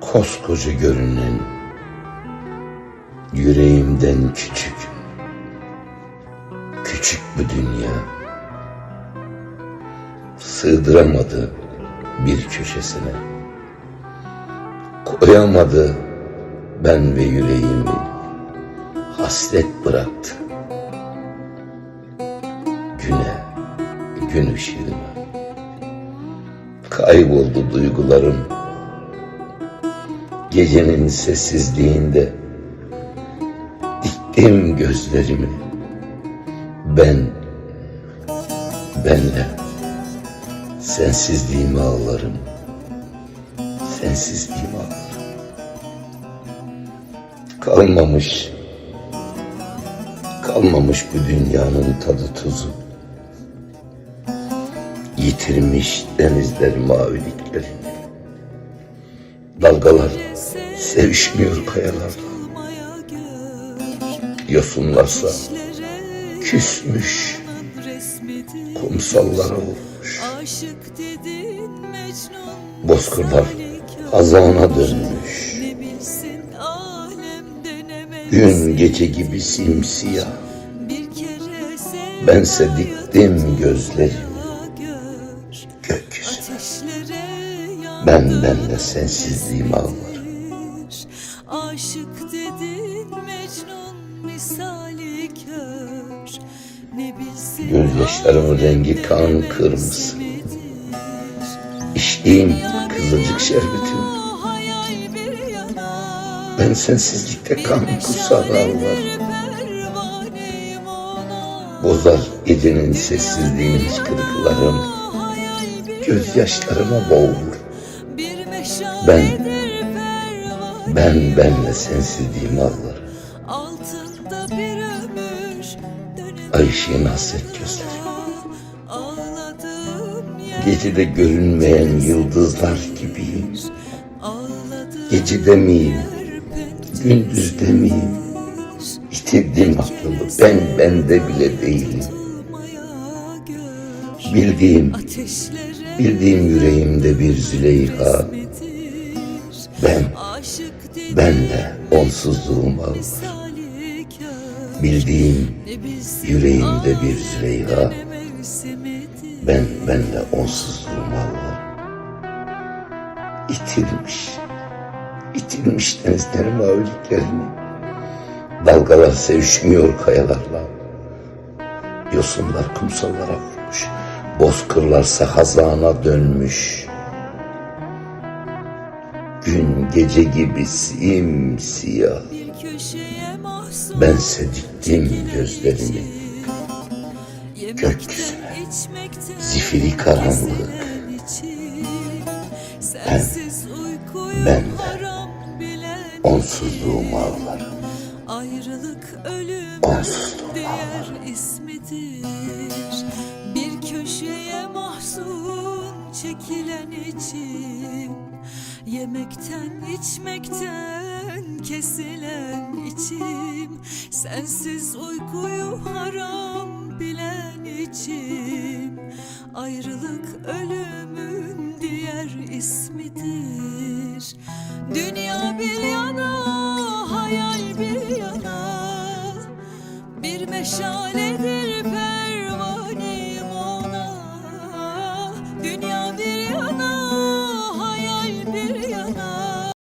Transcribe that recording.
Koskoca görünen yüreğimden küçük küçük bu dünya. Sığdıramadı bir köşesine. Koyamadı ben ve yüreğimi. Hasret bıraktı. Güne gün ışığına. Kayboldu duygularım gecenin sessizliğinde diktim gözlerimi. Ben benle sensizliğimi ağlarım. Sensizliğimi ağlarım. Kalmamış kalmamış bu dünyanın tadı tuzu. Yitirmiş denizler maviliklerini dalgalar sevişmiyor kayalarla yosunlarsa küsmüş kumsallara olmuş. Bozkırlar hazana dönmüş. Gün gece gibi simsiyah. Bense diktim gözlerimi yan ben benle sensizliğimi ağlarım Aşık dedin Mecnun misali kör. Ne bilsin Gözyaşlarımın rengi kan kırmızı. İçtiğim kızılcık şerbetim ben sensizlikte kan Pervaneyim ona. Bozar gecenin sessizliğini hıçkırıklarım gözyaşlarıma boğulur Ben- ben benle sensizliğimi ağlarım Altında bir ömür dönüp ay ışığın hasret yer gecede görünmeyen yıldızlar gibiyim. gecede miyim gündüzde miyim yitirdim aklımı ben bende bile değilim. bildiğim bildiğim yüreğimde bir Züleyha? Ben dedin benle onsuzluğum kör bildiğim yüreğimde bir Züleyha. mevsimidir ben benle onsuzluğum ağlar itilmiş. İtilmiş denizlerin maviliklerini dalgalar sevişmiyor kayalarla. Yosunlar kumsallara vurmuş. Bozkırlarsa hazana dönmüş gün gece gibi simsiyah bense diktim gözlerimi. Gökyüzüne, zifiri karanlık. uykuyu ben de haram bilen onsuzluğum ağlar. Ayrılık ölüm diğer ismidir. Bir köşeye mahzun çekilen için Yemekten içmekten kesilen içim. Sensiz uykuyu haram bilen içim. Ayrılık ölümün diğer ismidir. Dünya bir yana hayal